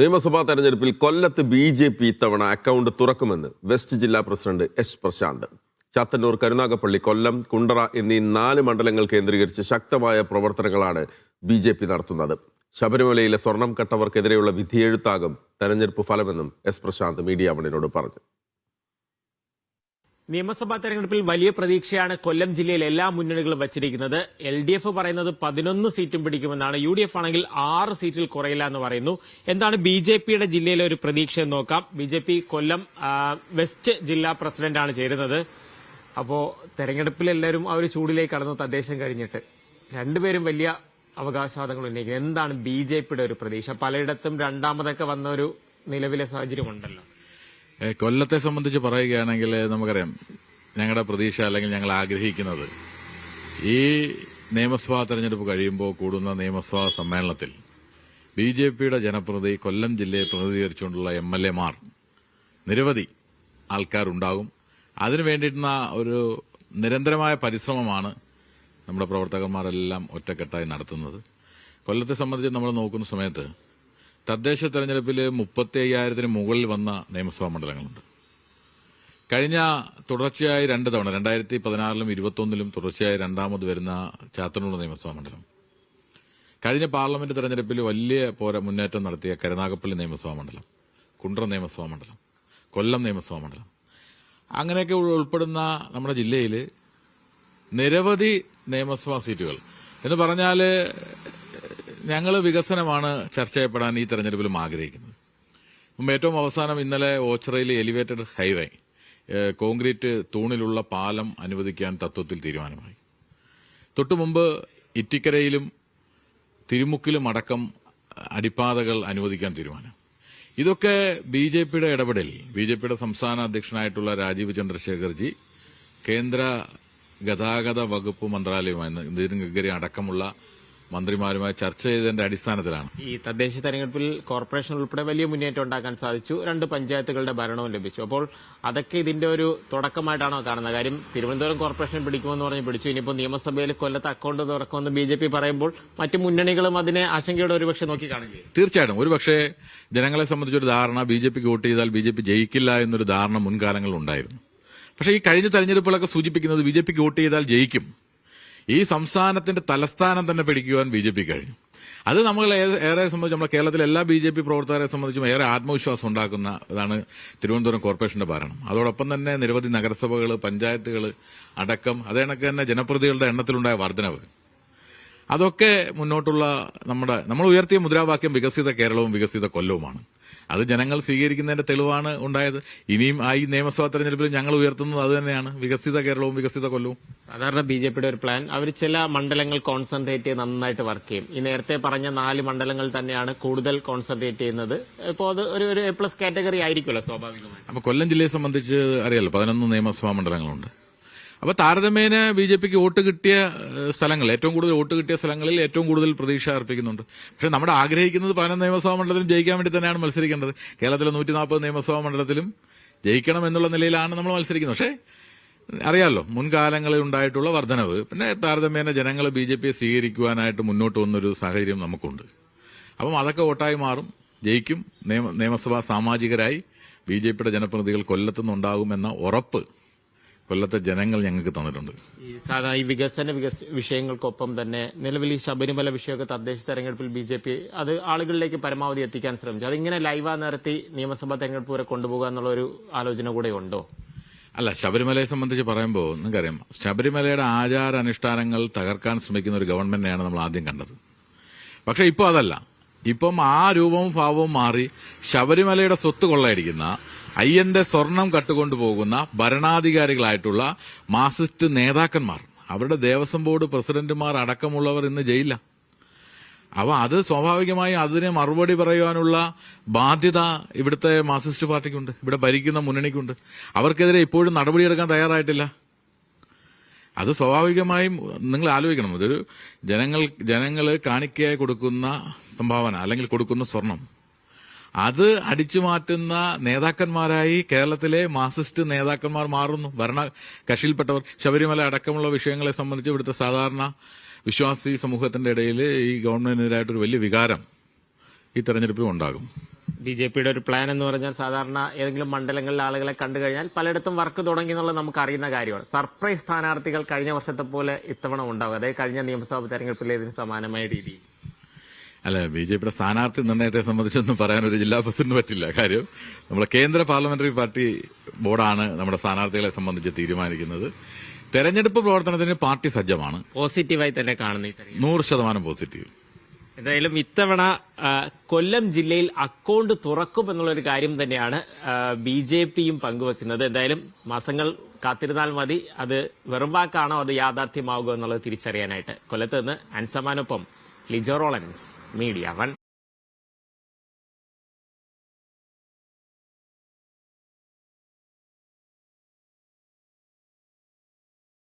നിയമസഭാ തെരഞ്ഞെടുപ്പിൽ കൊല്ലത്ത് ബി ജെ പി ഇത്തവണ അക്കൗണ്ട് തുറക്കുമെന്ന് വെസ്റ്റ് ജില്ലാ പ്രസിഡന്റ് എസ് പ്രശാന്ത്. ചാത്തന്നൂർ കരുനാഗപ്പള്ളി കൊല്ലം കുണ്ടറ എന്നീ നാല് മണ്ഡലങ്ങൾ കേന്ദ്രീകരിച്ച് ശക്തമായ പ്രവർത്തനങ്ങളാണ് ബി ജെ പി നടത്തുന്നത്. ശബരിമലയിലെ സ്വർണം കട്ടവർക്കെതിരെയുള്ള വിധിയെഴുത്താകും തെരഞ്ഞെടുപ്പ് ഫലമെന്നും എസ് പ്രശാന്ത് മീഡിയ വണിനോട് പറഞ്ഞു. നിയമസഭാ തെരഞ്ഞെടുപ്പിൽ വലിയ പ്രതീക്ഷയാണ് കൊല്ലം ജില്ലയിൽ എല്ലാ മുന്നണികളും വച്ചിരിക്കുന്നത്. എൽ ഡി എഫ് പറയുന്നത് പതിനൊന്ന് സീറ്റും പിടിക്കുമെന്നാണ്. യു ഡി എഫ് ആണെങ്കിൽ ആറ് സീറ്റിൽ കുറയില്ല എന്ന് പറയുന്നു. എന്താണ് ബി ജെ പിയുടെ ജില്ലയിലെ ഒരു പ്രതീക്ഷ എന്ന് നോക്കാം. B J P Kollam west ജില്ലാ പ്രസിഡന്റാണ് ചേരുന്നത്. അപ്പോ തെരഞ്ഞെടുപ്പിൽ എല്ലാവരും ആ ഒരു ചൂടിലേക്ക് കടന്നു തദ്ദേശം കഴിഞ്ഞിട്ട് രണ്ടുപേരും വലിയ അവകാശവാദങ്ങൾ ഉന്നയിക്കുന്നത് എന്താണ് ബി ജെ പിയുടെ ഒരു പ്രതീക്ഷ? പലയിടത്തും രണ്ടാമതൊക്കെ വന്ന ഒരു നിലവിലെ സാഹചര്യമുണ്ടല്ലോ. കൊല്ലത്തെ സംബന്ധിച്ച് പറയുകയാണെങ്കിൽ നമുക്കറിയാം ഞങ്ങളുടെ പ്രതീക്ഷ അല്ലെങ്കിൽ ഞങ്ങൾ ആഗ്രഹിക്കുന്നത് ഈ നിയമസഭാ തെരഞ്ഞെടുപ്പ് കഴിയുമ്പോൾ കൂടുന്ന നിയമസഭാ സമ്മേളനത്തിൽ ബി ജെ പിയുടെ ജനപ്രതിനിധി കൊല്ലം ജില്ലയെ പ്രതിനിധീകരിച്ചുകൊണ്ടുള്ള എം എൽ എമാർ നിരവധി ആൾക്കാരുണ്ടാകും. അതിനു വേണ്ടിയിട്ടുള്ള ഒരു നിരന്തരമായ പരിശ്രമമാണ് നമ്മുടെ പ്രവർത്തകന്മാരെല്ലാം ഒറ്റക്കെട്ടായി നടത്തുന്നത്. കൊല്ലത്തെ സംബന്ധിച്ച് നമ്മൾ നോക്കുന്ന സമയത്ത് തദ്ദേശ തെരഞ്ഞെടുപ്പിൽ മുപ്പത്തി അയ്യായിരത്തിന് മുകളിൽ വന്ന നിയമസഭാ മണ്ഡലങ്ങളുണ്ട്. കഴിഞ്ഞ തുടർച്ചയായി രണ്ട് തവണ രണ്ടായിരത്തി പതിനാറിലും ഇരുപത്തൊന്നിലും തുടർച്ചയായി രണ്ടാമത് വരുന്ന ചാത്തന്നൂർ നിയമസഭാ മണ്ഡലം. കഴിഞ്ഞ പാർലമെന്റ് തെരഞ്ഞെടുപ്പിൽ വലിയ പോര മുന്നേറ്റം നടത്തിയ കരുനാഗപ്പള്ളി നിയമസഭാ മണ്ഡലം കുണ്ട്ര നിയമസഭാ മണ്ഡലം കൊല്ലം നിയമസഭാ മണ്ഡലം. അങ്ങനെയൊക്കെ ഉൾപ്പെടുന്ന നമ്മുടെ ജില്ലയിൽ നിരവധി നിയമസഭാ സീറ്റുകൾ. എന്ന് പറഞ്ഞാൽ ഞങ്ങൾ വികസനമാണ് ചർച്ച ചെയ്യപ്പെടാൻ ഈ തെരഞ്ഞെടുപ്പിലും ആഗ്രഹിക്കുന്നത്. മുമ്പ് ഏറ്റവും അവസാനം ഇന്നലെ ഓച്ചിറയിലെ എലിവേറ്റഡ് ഹൈവേ കോൺക്രീറ്റ് തൂണിലുള്ള പാലം അനുവദിക്കാൻ തത്വത്തിൽ തീരുമാനമായി. തൊട്ടു മുമ്പ് ഇറ്റിക്കരയിലും തിരുമുക്കിലും അടക്കം അടിപ്പാതകൾ അനുവദിക്കാൻ തീരുമാനം. ഇതൊക്കെ ബി ജെ പിയുടെ ഇടപെടൽ. ബി ജെ പിയുടെ സംസ്ഥാന അധ്യക്ഷനായിട്ടുള്ള രാജീവ് ചന്ദ്രശേഖർജി കേന്ദ്ര ഗതാഗത വകുപ്പ് മന്ത്രാലയമായി നിതിൻ ഗഡ്കരി അടക്കമുള്ള മന്ത്രിമാരുമായി ചർച്ച ചെയ്തതിന്റെ അടിസ്ഥാനത്തിലാണ്. ഈ തദ്ദേശ തെരഞ്ഞെടുപ്പിൽ കോർപ്പറേഷൻ ഉൾപ്പെടെ വലിയ മുന്നേറ്റം ഉണ്ടാക്കാൻ സാധിച്ചു. രണ്ട് പഞ്ചായത്തുകളുടെ ഭരണവും ലഭിച്ചു. അപ്പോൾ അതൊക്കെ ഇതിന്റെ ഒരു തുടക്കമായിട്ടാണോ കാണുന്നത്? കാര്യം തിരുവനന്തപുരം കോർപ്പറേഷൻ പിടിക്കുമെന്ന് പറഞ്ഞ് പിടിച്ചു. ഇനിയിപ്പോൾ നിയമസഭയിൽ കൊല്ലത്ത് അക്കൗണ്ട് തുറക്കുമെന്ന് ബി ജെ പി പറയുമ്പോൾ മറ്റു മുന്നണികളും അതിനെ ആശങ്കയോടെ ഒരുപക്ഷെ നോക്കി കാണുകയും തീർച്ചയായിട്ടും. ഒരുപക്ഷെ ജനങ്ങളെ സംബന്ധിച്ചൊരു ധാരണ ബി ജെ പിക്ക് വോട്ട് ചെയ്താൽ ബി ജെ പി ജയിക്കില്ല എന്നൊരു ധാരണ മുൻകാലങ്ങളിൽ ഉണ്ടായിരുന്നു. പക്ഷേ ഈ കഴിഞ്ഞ തെരഞ്ഞെടുപ്പുകളൊക്കെ സൂചിപ്പിക്കുന്നത് ബി ജെ പിക്ക് വോട്ട് ചെയ്താൽ ജയിക്കും. ഈ സംസ്ഥാനത്തിന്റെ തലസ്ഥാനം തന്നെ പിടിക്കുവാൻ ബി ജെ പി കഴിഞ്ഞു. അത് നമ്മൾ ഏറെ സംബന്ധിച്ച് നമ്മളെ കേരളത്തിലെ എല്ലാ ബി ജെ പി പ്രവർത്തകരെ സംബന്ധിച്ചും ഏറെ ആത്മവിശ്വാസം ഉണ്ടാക്കുന്ന ഇതാണ് തിരുവനന്തപുരം കോർപ്പറേഷന്റെ ഭരണം. അതോടൊപ്പം തന്നെ നിരവധി നഗരസഭകൾ പഞ്ചായത്തുകൾ അടക്കം അതേ കണക്ക് തന്നെ ജനപ്രതികളുടെ എണ്ണത്തിലുണ്ടായ വർധനവ്. അതൊക്കെ മുന്നോട്ടുള്ള നമ്മുടെ നമ്മൾ ഉയർത്തിയ മുദ്രാവാക്യം വികസിത കേരളവും വികസിത കൊല്ലവുമാണ്. അത് ജനങ്ങൾ സ്വീകരിക്കുന്നതിന്റെ തെളിവാണ് ഉണ്ടായത്. ഇനിയും ആ ഈ നിയമസഭാ തെരഞ്ഞെടുപ്പിൽ ഞങ്ങൾ ഉയർത്തുന്നത് അത് തന്നെയാണ്. വികസിത കേരളവും വികസിത കൊല്ലവും. സാധാരണ ബി ജെ പിയുടെ ഒരു പ്ലാൻ അവർ ചില മണ്ഡലങ്ങൾ കോൺസെൻട്രേറ്റ് ചെയ്ത് നന്നായിട്ട് വർക്ക് ചെയ്യും. ഈ നേരത്തെ പറഞ്ഞ നാല് മണ്ഡലങ്ങൾ തന്നെയാണ് കൂടുതൽ കോൺസെൻട്രേറ്റ് ചെയ്യുന്നത്. ഇപ്പോൾ അത് ഒരു ഒരു എ പ്ലസ് കാറ്റഗറി ആയിരിക്കുമല്ലോ സ്വാഭാവികമായി അപ്പൊ കൊല്ലം ജില്ലയെ സംബന്ധിച്ച് അറിയാലോ പതിനൊന്ന് നിയമസഭാ മണ്ഡലങ്ങളുണ്ട്. അപ്പൊ താരതമ്യേന ബി ജെ പിക്ക് വോട്ട് കിട്ടിയ സ്ഥലങ്ങൾ ഏറ്റവും കൂടുതൽ വോട്ട് കിട്ടിയ സ്ഥലങ്ങളിൽ ഏറ്റവും കൂടുതൽ പ്രതീക്ഷ അർപ്പിക്കുന്നുണ്ട്. പക്ഷെ നമ്മുടെ ആഗ്രഹിക്കുന്നത് പതിനൊന്ന് നിയമസഭാ മണ്ഡലത്തിലും ജയിക്കാൻ വേണ്ടി തന്നെയാണ് മത്സരിക്കേണ്ടത്. കേരളത്തിലെ നൂറ്റി നാൽപ്പത് നിയമസഭാ മണ്ഡലത്തിലും ജയിക്കണം എന്നുള്ള നിലയിലാണ് നമ്മൾ മത്സരിക്കുന്നത്. പക്ഷേ അറിയാമല്ലോ മുൻകാലങ്ങളിൽ ഉണ്ടായിട്ടുള്ള വർധനവ്. പിന്നെ താരതമ്യേന ജനങ്ങൾ ബി ജെ പിയെ സ്വീകരിക്കുവാനായിട്ട് മുന്നോട്ട് വന്നൊരു സാഹചര്യം നമുക്കുണ്ട്. അപ്പം അതൊക്കെ വോട്ടായി മാറും. ജയിക്കും. നിയമ- നിയമസഭാ സാമാജികരായി ബി ജെ പിയുടെ ജനപ്രതിനിധികൾ കൊല്ലത്തുനിന്നുണ്ടാകുമെന്ന ഉറപ്പ് കൊല്ലത്തെ ജനങ്ങൾ ഞങ്ങൾക്ക് തന്നിട്ടുണ്ട്. ഈ സാധാരണ ഈ വികസന വികസ വിഷയങ്ങൾക്കൊപ്പം തന്നെ നിലവിൽ ഈ ശബരിമല വിഷയമൊക്കെ തദ്ദേശ തെരഞ്ഞെടുപ്പിൽ ബി ജെ പി അത് ആളുകളിലേക്ക് പരമാവധി എത്തിക്കാൻ ശ്രമിച്ചു. അതിങ്ങനെ ലൈവാ നിരത്തി നിയമസഭാ തെരഞ്ഞെടുപ്പ് വരെ കൊണ്ടുപോകുക എന്നുള്ള ഒരു ആലോചന കൂടെ ഉണ്ടോ? അല്ല ശബരിമലയെ സംബന്ധിച്ച് പറയുമ്പോൾ നിങ്ങൾക്കറിയാം ശബരിമലയുടെ ആചാര അനുഷ്ഠാനങ്ങൾ തകർക്കാൻ ശ്രമിക്കുന്ന ഒരു ഗവൺമെന്റിനെയാണ് നമ്മൾ ആദ്യം കണ്ടത്. പക്ഷെ ഇപ്പോൾ അതല്ല. ഇപ്പം ആ രൂപവും ഭാവവും മാറി ശബരിമലയുടെ സ്വത്ത് കൊള്ളയടിക്കുന്ന അയ്യന്റെ സ്വർണം കട്ടുകൊണ്ട് പോകുന്ന ഭരണാധികാരികളായിട്ടുള്ള മാർസിസ്റ്റ് നേതാക്കന്മാർ. അവരുടെ ദേവസ്വം ബോർഡ് പ്രസിഡന്റുമാർ അടക്കമുള്ളവർ ഇന്ന് ജയിലില്ല അപ്പൊ അത് സ്വാഭാവികമായി അതിനെ മറുപടി പറയുവാനുള്ള ബാധ്യത ഇവിടുത്തെ മാർസിസ്റ്റ് പാർട്ടിക്കുണ്ട്. ഇവിടെ ഭരിക്കുന്ന മുന്നണിക്കുണ്ട്. അവർക്കെതിരെ ഇപ്പോഴും നടപടിയെടുക്കാൻ തയ്യാറായിട്ടില്ല. അത് സ്വാഭാവികമായും നിങ്ങൾ ആലോചിക്കണം. ഇതൊരു ജനങ്ങൾ ജനങ്ങൾ കാണിക്കയായി കൊടുക്കുന്ന സംഭാവന അല്ലെങ്കിൽ കൊടുക്കുന്ന സ്വർണം. അത് അടിച്ചു മാറ്റുന്ന നേതാക്കന്മാരായി കേരളത്തിലെ മാർസിസ്റ്റ് നേതാക്കന്മാർ മാറുന്നു. ഭരണ കക്ഷിയിൽപ്പെട്ടവർ ശബരിമല അടക്കമുള്ള വിഷയങ്ങളെ സംബന്ധിച്ച് ഇവിടുത്തെ സാധാരണ വിശ്വാസി സമൂഹത്തിന്റെ ഇടയിൽ ഈ ഗവൺമെന്റിനെതിരായിട്ടൊരു വലിയ വികാരം ഈ തെരഞ്ഞെടുപ്പിൽ ഉണ്ടാകും. ബി ജെ പിയുടെ ഒരു പ്ലാൻ എന്ന് പറഞ്ഞാൽ സാധാരണ ഏതെങ്കിലും മണ്ഡലങ്ങളിലെ ആളുകളെ കണ്ടു കഴിഞ്ഞാൽ പലയിടത്തും വർക്ക് തുടങ്ങി എന്നുള്ളത് നമുക്ക് അറിയുന്ന കാര്യമാണ്. സർപ്രൈസ് സ്ഥാനാർത്ഥികൾ കഴിഞ്ഞ വർഷത്തെ പോലെ ഇത്തവണ ഉണ്ടാകും. അതായത് കഴിഞ്ഞ നിയമസഭാ തെരഞ്ഞെടുപ്പിലേതിന് സമാനമായ രീതിയിൽ. അല്ല ബി ജെ പിയുടെ സ്ഥാനാർത്ഥി നിർണയത്തെ സംബന്ധിച്ചൊന്നും പറയാൻ ഒരു ജില്ലാ പ്രസിഡന്റ് പറ്റില്ല. കാര്യം നമ്മുടെ കേന്ദ്ര പാർലമെന്ററി പാർട്ടി ബോർഡാണ് നമ്മുടെ സ്ഥാനാർത്ഥികളെ സംബന്ധിച്ച് തീരുമാനിക്കുന്നത്. തെരഞ്ഞെടുപ്പ് പ്രവർത്തനത്തിന് പാർട്ടി സജ്ജമാണ്. പോസിറ്റീവായി തന്നെ കാണുന്നു നൂറ് ശതമാനം പോസിറ്റീവ്. എന്തായാലും ഇത്തവണ കൊല്ലം ജില്ലയിൽ അക്കൗണ്ട് തുറക്കും എന്നുള്ളൊരു കാര്യം തന്നെയാണ് ബി ജെ പിയും പങ്കുവെക്കുന്നത്. എന്തായാലും മാസങ്ങൾ കാത്തിരുന്നാൽ മതി. അത് വെറും വാക്കാണോ അത് യാഥാർത്ഥ്യമാവുക എന്നുള്ളത് തിരിച്ചറിയാനായിട്ട്. കൊല്ലത്ത് നിന്ന് അൻസമാനൊപ്പം ലിജോ റോളൻസ് മീഡിയ വൺ.